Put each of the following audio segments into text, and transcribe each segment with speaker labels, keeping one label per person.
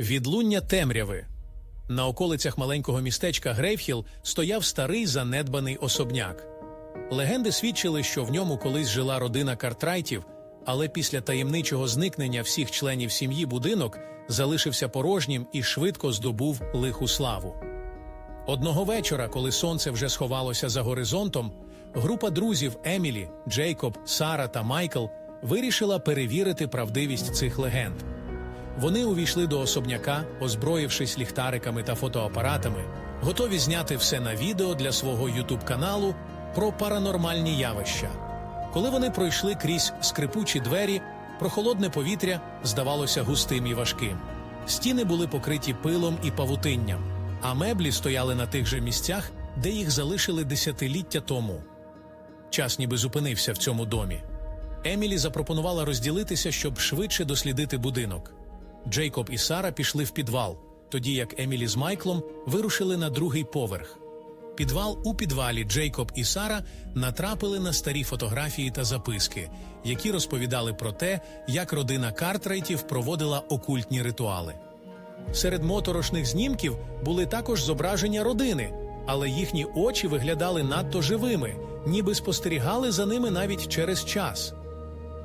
Speaker 1: Відлуння темряви. На околицях маленького містечка Грейвхіл стояв старий занедбаний особняк. Легенди свідчили, що в ньому колись жила родина Картрайтів, але після таємничого зникнення всіх членів сім'ї будинок залишився порожнім і швидко здобув лиху славу. Одного вечора, коли сонце вже сховалося за горизонтом, група друзів Емілі, Джейкоб, Сара та Майкл вирішила перевірити правдивість цих легенд. Вони увійшли до особняка, озброївшись ліхтариками та фотоапаратами, готові зняти все на відео для свого ютуб-каналу про паранормальні явища. Коли вони пройшли крізь скрипучі двері, прохолодне повітря здавалося густим і важким. Стіни були покриті пилом і павутинням, а меблі стояли на тих же місцях, де їх залишили десятиліття тому. Час ніби зупинився в цьому домі. Емілі запропонувала розділитися, щоб швидше дослідити будинок. Джейкоб і Сара пішли в підвал, тоді як Емілі з Майклом вирушили на другий поверх. Підвал у підвалі Джейкоб і Сара натрапили на старі фотографії та записки, які розповідали про те, як родина Картрайтів проводила окультні ритуали. Серед моторошних знімків були також зображення родини, але їхні очі виглядали надто живими, ніби спостерігали за ними навіть через час.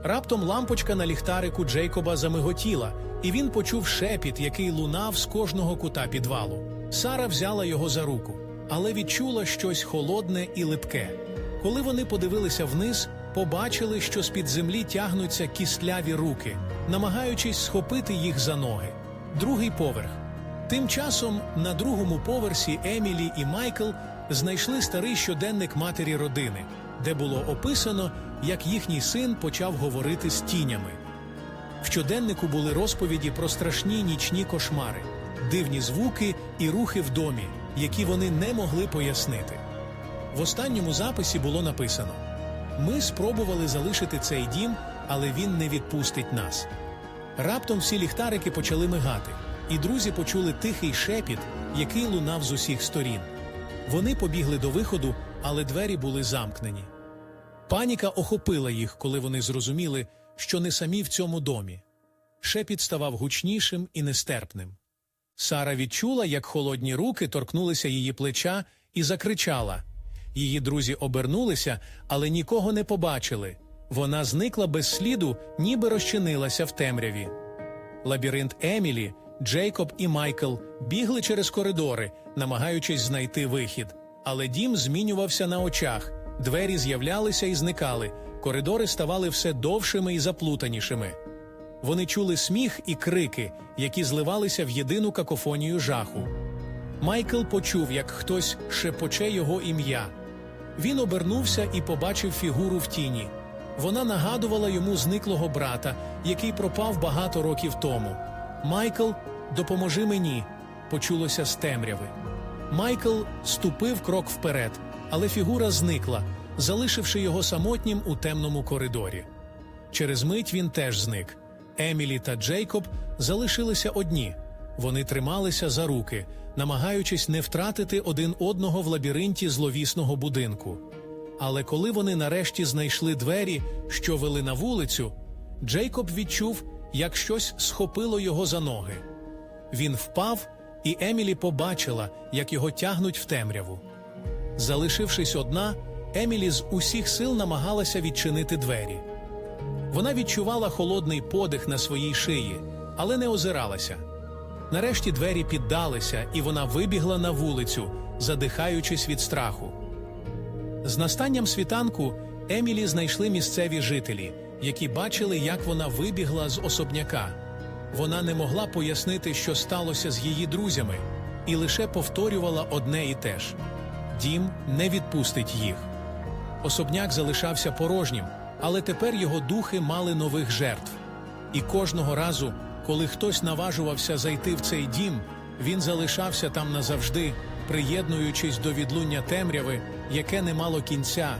Speaker 1: Раптом лампочка на ліхтарику Джейкоба замиготіла, і він почув шепіт, який лунав з кожного кута підвалу. Сара взяла його за руку, але відчула щось холодне і липке. Коли вони подивилися вниз, побачили, що з-під землі тягнуться кістляві руки, намагаючись схопити їх за ноги. Другий поверх. Тим часом на другому поверсі Емілі і Майкл знайшли старий щоденник матері родини, де було описано, як їхній син почав говорити з тінями. В щоденнику були розповіді про страшні нічні кошмари, дивні звуки і рухи в домі, які вони не могли пояснити. В останньому записі було написано: Ми спробували залишити цей дім, але він не відпустить нас. Раптом всі ліхтарики почали мигати, і друзі почули тихий шепіт, який лунав з усіх сторін. Вони побігли до виходу, але двері були замкнені. Паніка охопила їх, коли вони зрозуміли, що не самі в цьому домі. Шепіт ставав гучнішим і нестерпним. Сара відчула, як холодні руки торкнулися її плеча, і закричала. Її друзі обернулися, але нікого не побачили. Вона зникла без сліду, ніби розчинилася в темряві. Лабіринт Емілі, Джейкоб і Майкл бігли через коридори, намагаючись знайти вихід. Але дім змінювався на очах, двері з'являлися і зникали, коридори ставали все довшими і заплутанішими. Вони чули сміх і крики, які зливалися в єдину какофонію жаху. Майкл почув, як хтось шепоче його ім'я. Він обернувся і побачив фігуру в тіні. Вона нагадувала йому зниклого брата, який пропав багато років тому. Майкл, допоможи мені, почулося з темряви. Майкл ступив крок вперед, але фігура зникла, залишивши його самотнім у темному коридорі. Через мить він теж зник. Емілі та Джейкоб залишилися одні. Вони трималися за руки, намагаючись не втратити один одного в лабіринті зловісного будинку. Але коли вони нарешті знайшли двері, що вели на вулицю, Джейкоб відчув, як щось схопило його за ноги. Він впав, і Емілі побачила, як його тягнуть в темряву. Залишившись одна, Емілі з усіх сил намагалася відчинити двері. Вона відчувала холодний подих на своїй шиї, але не озиралася. Нарешті двері піддалися, і вона вибігла на вулицю, задихаючись від страху. З настанням світанку Емілі знайшли місцеві жителі, які бачили, як вона вибігла з особняка. Вона не могла пояснити, що сталося з її друзями, і лише повторювала одне і те ж дім не відпустить їх. Особняк залишався порожнім, але тепер його духи мали нових жертв. І кожного разу, коли хтось наважувався зайти в цей дім, він залишався там назавжди, приєднуючись до відлуння темряви, яке не мало кінця